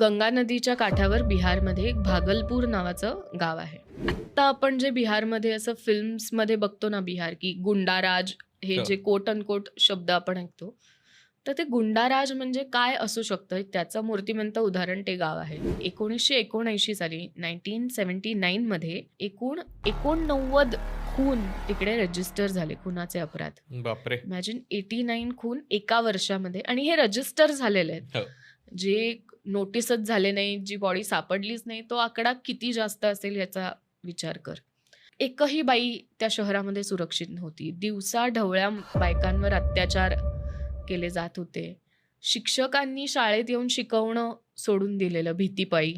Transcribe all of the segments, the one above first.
गंगा नदीच्या काठावर बिहारमध्ये एक भागलपूर नावाचं गाव आहे. आत्ता आपण जे बिहारमध्ये असं फिल्म्समध्ये बघतो ना बिहार की गुंडाराज हे. जे कोट अनकोट शब्द आपण ऐकतो तर ते गुंडाराज म्हणजे काय असू शकतं त्याचं मूर्तिमंत उदाहरण ते गाव आहे. एकोणीसशे एकोणऐंशी साली नाईन्टीन सेवन्टी नाईनमध्ये एकूण एकोणनव्वद खून तिकडे रजिस्टर झाले खुनाचे अपराध. बापरे. इमॅजिन एटी नाईन खून एका वर्षामध्ये आणि हे रजिस्टर झालेले आहेत. हो. जे नोटीसच झाले नाही जी बॉडी सापडलीच नाही तो आकडा किती जास्त असेल याचा विचार कर. एकही बाई त्या शहरामध्ये सुरक्षित नव्हती. दिवसा ढवळ्या बायकांवर अत्याचार केले जात होते. शिक्षकांनी शाळेत येऊन शिकवणं सोडून दिलेलं भीतीपायी.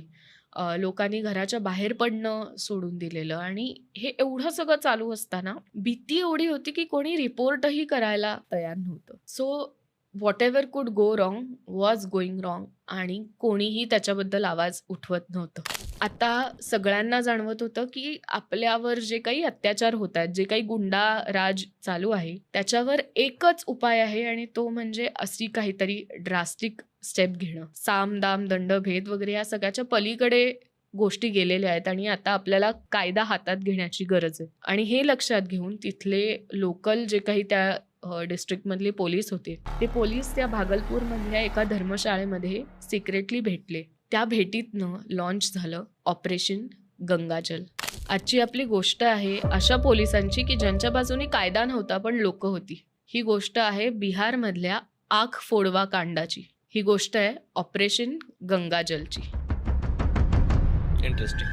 लोकांनी घराच्या बाहेर पडणं सोडून दिलेलं. आणि हे एवढं सगळं चालू असताना भीती एवढी होती की कोणी रिपोर्टही करायला तयार नव्हतं. So whatever could go wrong was going wrong आणि कोणीही त्याच्याबद्दल आवाज उठवत नव्हतं. आता सगळ्यांना जाणवत होतं की आपल्यावर जे काही अत्याचार होत आहेत जे काही गुंडा राज चालू आहे त्याच्यावर एकच उपाय आहे आणि तो म्हणजे अशी काहीतरी ड्रास्टिक स्टेप घेणं. साम दाम दंड भेद वगैरे या सगळ्याच्या पलीकडे गोष्टी गेलेल्या आहेत आणि आता आपल्याला कायदा हातात घेण्याची गरज आहे. आणि हे लक्षात घेऊन तिथले लोकल जे काही त्या डिस्ट्रिक्टमधले पोलीस होते. ते पोलीस त्या भागलपूरमधल्या एका धर्मशाळेमध्ये सिक्रेटली भेटले. त्या भेटीतनं लॉन्च झालं ऑपरेशन गंगाजल. आजची आपली गोष्ट आहे अशा पोलिसांची की ज्यांच्या बाजूने कायदा नव्हता पण लोक होती. ही गोष्ट आहे बिहारमधल्या आख फोडवा कांडाची. ही गोष्ट आहे ऑपरेशन गंगाजलची. इंटरेस्टिंग